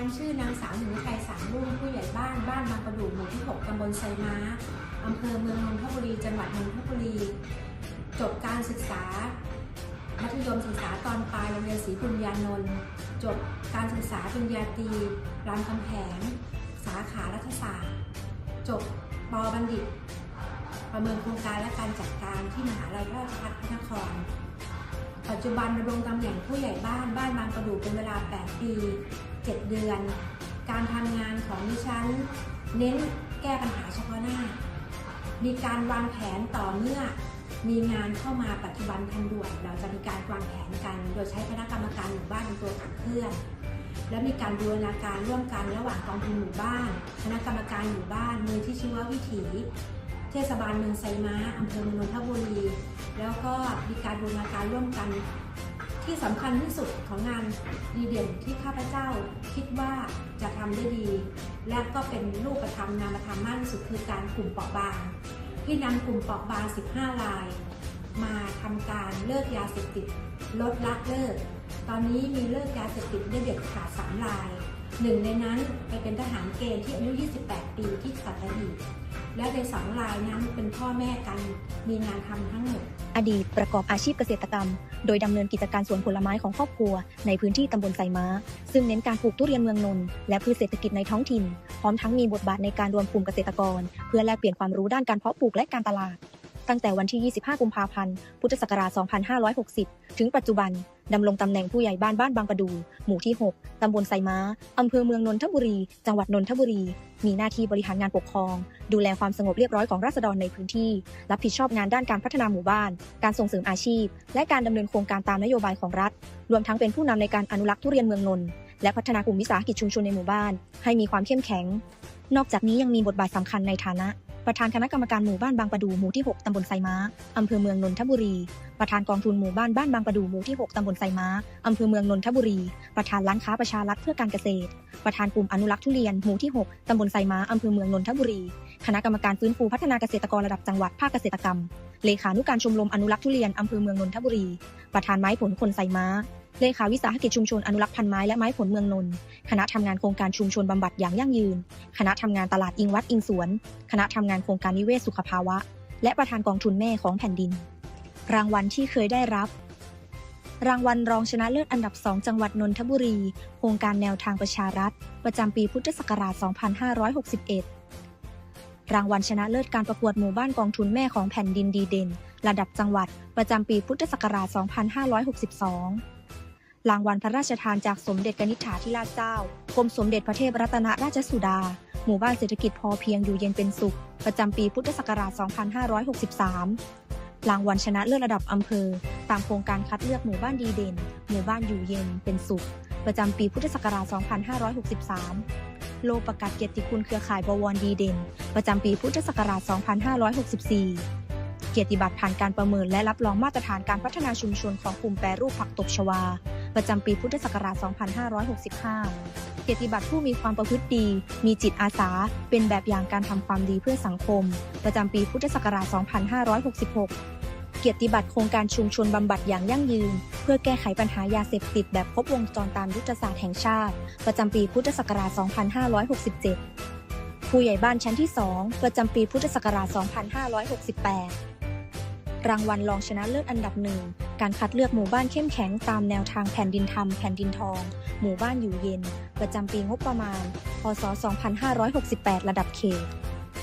านชื่อนางสาวหนึ่งไทยสามรุ่งผู้ใหญ่บ้านบ้านบางประดู่หมู่ที่ 6 ตำบลไซม้า อำเภอเมืองนนทบุรี จังหวัดนนทบุรี จบการศึกษา มัธยมศึกษาตอนปลายโรงเรียนศรีบุญญานนท์จบการศึกษาปริญญาตรีรามคำแหง สาขารัฐศาสตร์ จบปบัณฑิต ประเมินโครงการและการจัดการที่มหาลัยราชภัฏพระนคร ปัจจุบันดำรงตำแหน่งผู้ใหญ่บ้านบ้านบางประดูเป็นเวลา 8 ปี 7 เดือน การทำงานของดิฉัน เน้นแก้ปัญหาเฉพาะหน้า มีการวางแผนต่อเมื่อมีงานเข้ามาปัจจุบันทันด่วน เราจะมีการวางแผนกัน โดยใช้คณะกรรมการหมู่บ้านเป็นตัวขับเคลื่อน และมีการบูรณาการร่วมกันระหว่างกองทุนหมู่บ้าน คณะกรรมการหมู่บ้านมือที่ชื่อว่าวิถี เทศบาลเมืองไซม้าอำเภอเมืองนนทบุรี แล้วก็มีการบูรณาการร่วมกัน ที่สำคัญที่สุดของงานดีเด่นที่ข้าพเจ้าคิดว่าจะทำได้ดี และก็เป็นรูปธรรมนามธรรมมากที่สุดคือการกลุ่มเปราะบาง ที่นำกลุ่มเปราะบาง 15 ราย มาทำการเลิกยาเสพติดลดละเลิก ตอนนี้มีเลิกยาเสพติดได้เด็ดขาด3ราย หนึ่งในนั้นไปเป็นทหารเกณฑ์ที่อายุ 28 ปีที่สัตหีบ และในสองรายนั้นเป็นพ่อแม่กันมีงานทำทั้งหมดอดีตประกอบอาชีพเกษตรกรรม โดยดำเนินกิจการสวนผลไม้ของครอบครัว ในพื้นที่ตำบลไซม้า ซึ่งเน้นการปลูกทุเรียนเมืองนนท์และพืชเศรษฐกิจในท้องถิ่น พร้อมทั้งมีบทบาทในการรวมกลุ่มเกษตรกร เพื่อแลกเปลี่ยนความรู้ด้านการเพาะปลูกและการตลาด ตั้งแต่วันที่ 25 กุมภาพันธ์ พุทธศักราช 2560 ถึงปัจจุบัน ดำรงตำแหน่งผู้ใหญ่บ้านบ้านบางประดู หมู่ที่ 6 ตำบลไซม้า อำเภอเมืองนนทบุรี จังหวัดนนทบุรี มีหน้าที่บริหารงานปกครอง ดูแลความสงบเรียบร้อยของราษฎรในพื้นที่ รับผิดชอบงานด้านการพัฒนาหมู่บ้าน การส่งเสริมอาชีพ และการดำเนินโครงการตามนโยบายของรัฐ รวมทั้งเป็นผู้นำในการอนุรักษ์ทุเรียนเมืองนนท์และพัฒนากลุ่มวิสาหกิจชุมชนในหมู่บ้าน ให้มีความเข้มแข็ง นอกจากนี้ยังมีบทบาทสำคัญในฐานะ ประธานคณะกรรมการหมู่บ้านบางประดูหมู่ที่ 6 ตำบลไซม้า อำเภอเมืองนนทบุรี ประธานกองทุนหมู่บ้านบ้านบางประดูหมู่ที่ 6 ตำบลไซม้า อำเภอเมืองนนทบุรี ประธานร้านค้าประชารัฐเพื่อการเกษตร ประธานกลุ่มอนุรักษ์ทุเรียนหมู่ที่ 6 ตำบลไซม้า อำเภอเมืองนนทบุรี คณะกรรมการฟื้นฟูพัฒนาเกษตรกรระดับจังหวัดภาคเกษตรกรรม เลขานุการชมรมอนุรักษ์ทุเรียนอำเภอเมืองนนทบุรี ประธานไม้ผลคนไซม้า เลขาวิสาหกิจชุมชนอนุรักษ์พันไม้และไม้ผลเมืองนนท์คณะทำงานโครงการชุมชนบำบัดอย่างยั่งยืน คณะทำงานตลาดอิงวัดอิงสวน คณะทำงานโครงการนิเวศสุขภาวะ และประธานกองทุนแม่ของแผ่นดิน รางวัลที่เคยได้รับ รางวัลรองชนะเลิศอันดับ 2 จังหวัดนนทบุรี โครงการแนวทางประชารัฐ ประจำปีพุทธศักราช 2561 รางวัลชนะเลิศการประกวดหมู่บ้านกองทุนแม่ของแผ่นดินดีเด่น ระดับจังหวัด ประจำปีพุทธศักราช 2562 รางวัลพระราชทานจากสมเด็จกนิษฐาธิราชเจ้ากรมสมเด็จพระเทพรัตนราชสุดา หมู่บ้านเศรษฐกิจพอเพียงอยู่เย็นเป็นสุข ประจำปีพุทธศักราช 2563 รางวัลชนะเลิศระดับอำเภอ ตามโครงการคัดเลือกหมู่บ้านดีเด่น หมู่บ้านอยู่เย็นเป็นสุข ประจำปีพุทธศักราช 2563 โลประกาศเกียรติคุณเครือข่ายบวรดีเด่น ประจำปีพุทธศักราช 2564 เกียรติบัตรผ่านการประเมินและรับรองมาตรฐานการพัฒนาชุมชนของกลุ่มแปรรูปผักตบชวา ประจำปีพุทธศักราช 2565 เกียรติบัตรผู้มีความประพฤติดี มีจิตอาสา เป็นแบบอย่างการทำความดีเพื่อสังคม ประจำปีพุทธศักราช 2566 เกียรติบัตรโครงการชุมชนบำบัดอย่างยั่งยืน เพื่อแก้ไขปัญหายาเสพติดแบบครบวงจรตามยุทธศาสตร์แห่งชาติ ประจำปีพุทธศักราช 2567 ผู้ใหญ่บ้านชั้นที่ 2 ประจำปีพุทธศักราช 2568 รางวัลรองชนะเลิศอันดับหนึ่ง การคัดเลือกหมู่บ้านเข้มแข็งตามแนวทางแผ่นดินธรรมแผ่นดินทอง หมู่บ้านอยู่เย็น ประจำปีงบประมาณ พศ 2568 ระดับเขต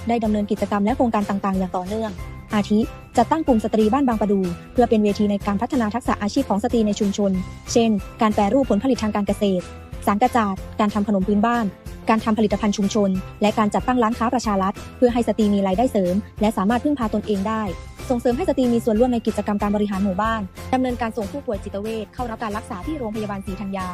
ได้ดำเนินกิจกรรมและโครงการต่างๆ อย่างต่อเนื่อง อาทิ จัดตั้งกลุ่มสตรีบ้านบางประดู เพื่อเป็นเวทีในการพัฒนาทักษะอาชีพของสตรีในชุมชน เช่น การแปรรูปผลผลิตทางการเกษตร สารกระจาด การทำขนมพื้นบ้าน การทำผลิตภัณฑ์ชุมชน และการจัดตั้งร้านค้าประชารัฐ เพื่อให้สตรีมีรายได้เสริม และสามารถพึ่งพาตนเองได้ ส่งเสริมให้สตรีมีส่วนร่วมในกิจกรรมการบริหารหมู่บ้านดำเนินการส่งผู้ป่วยจิตเวชเข้ารับการรักษาที่โรงพยาบาลศรีธัญญา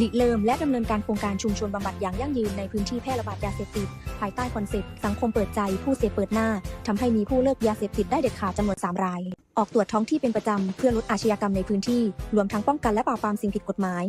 หลีกเริ่มและดำเนินการโครงการชุมชนบำบัดอย่างยั่งยืนในพื้นที่แพร่ระบาดยาเสพติด ภายใต้คอนเซ็ปต์สังคมเปิดใจผู้เสพเปิดหน้าทำให้มีผู้เลิกยาเสพติดได้เด็ดขาดจำนวน 3 ราย ออกตรวจท้องที่เป็นประจำเพื่อลดอาชญากรรมในพื้นที่ รวมทั้งป้องกันและปราบปรามสิ่งผิดกฎหมาย